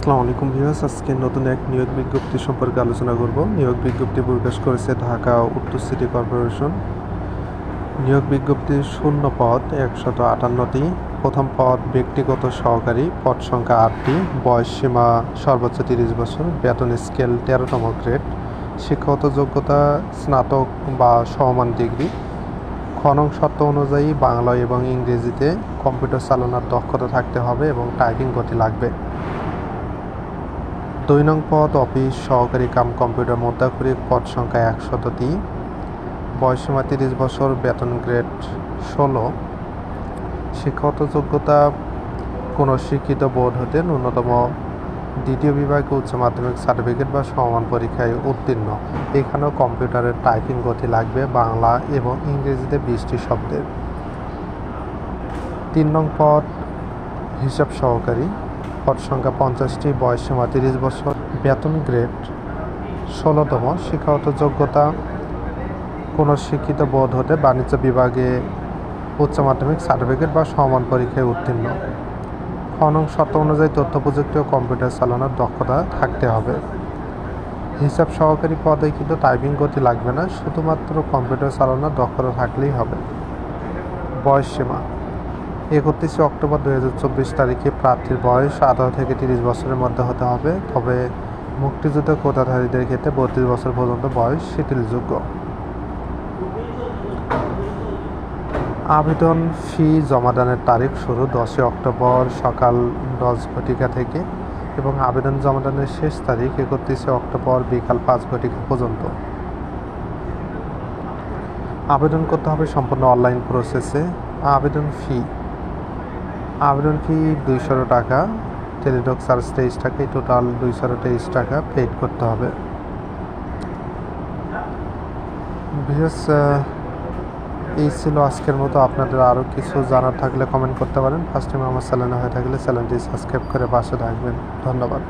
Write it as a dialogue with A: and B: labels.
A: আসসালামু আলাইকুম ভিউয়ার্স, আজকে নতুন এক নিয়োগ বিজ্ঞপ্তি সম্পর্কে আলোচনা করব। নিয়োগ বিজ্ঞপ্তি প্রকাশ করেছে ঢাকা উত্তর সিটি কর্পোরেশন। নিয়োগ বিজ্ঞপ্তির শূন্য পদ, একশত আটান্নটি। প্রথম পদ, ব্যক্তিগত সহকারী, পদ সংখ্যা আটটি। বয়স সীমা সর্বোচ্চ তিরিশ বছর, বেতন স্কেল তেরোতম গ্রেড। শিক্ষাগত যোগ্যতা, স্নাতক বা সমমান ডিগ্রি। খনন শর্ত অনুযায়ী বাংলা এবং ইংরেজিতে কম্পিউটার চালানোর দক্ষতা থাকতে হবে এবং টাইপিং গতি লাগবে। দুই নং পদ অফিস, সহকারী কাম, কম্পিউটার মুদ্রাক্ষরিক পদ সংখ্যা একশতটি। বয়সীমা তিরিশ বছর, বেতন গ্রেড ষোলো। শিক্ষাগত যোগ্যতা, কোনো শিক্ষিত বোর্ড হতে ন্যূনতম দ্বিতীয় বিভাগে উচ্চ মাধ্যমিক সার্টিফিকেট বা সমান পরীক্ষায় উত্তীর্ণ। এখানেও কম্পিউটারের টাইপিং গতি লাগবে বাংলা এবং ইংরেজিতে বিশটি শব্দের। তিন নং পদ, হিসাব সহকারী। পদ সংখ্যা পঞ্চাশটি, বয়স সীমা তিরিশ বছর। বেতন গ্রেড, ষোলোতম শিক্ষাগত যোগ্যতা। কোনো শিক্ষিত বোধ হতে বাণিজ্য বিভাগে উচ্চ মাধ্যমিক সার্টিফিকেট বা সমান পরীক্ষায় উত্তীর্ণ। খনন শর্ত অনুযায়ী তথ্য প্রযুক্তি ও কম্পিউটার চালানোর দক্ষতা থাকতে হবে। হিসাব সহকারী পদে কিন্তু টাইপিং গতি লাগবে না, শুধুমাত্র কম্পিউটার চালানোর দক্ষতা থাকলেই হবে। বয়স সীমা একত্রিশে অক্টোবর দু হাজার চব্বিশ তারিখে প্রার্থীর বয়স আঠারো থেকে তিরিশ বছরের মধ্যে হতে হবে, তবে মুক্তিযুদ্ধ কোটাধারীদের ক্ষেত্রে বত্রিশ বছর পর্যন্ত বয়স শিথিলযোগ্য আবেদন ফি জমাদানের তারিখ শুরু দশই অক্টোবর সকাল দশ ঘটিকা থেকে এবং আবেদন জমাদানের শেষ তারিখ একত্রিশে অক্টোবর বিকাল পাঁচ ঘটিকা পর্যন্ত। আবেদন করতে হবে সম্পূর্ণ অনলাইন প্রসেসে। আবেদন ফি আবেদন ফি দুইশো টাকা, টেলিডক চার্জ তেইশ টাকা, এই টোটাল দুইশো তেইশ টাকা পেড করতে হবে। বিশেষ এই ছিল আজকের মতো। আপনাদের আরও কিছু জানার থাকলে কমেন্ট করতে পারেন। ফার্স্ট টাইম আমার চ্যানেলে হয়ে থাকলে চ্যানেলটি সাবস্ক্রাইব করে পাশে থাকবেন। ধন্যবাদ।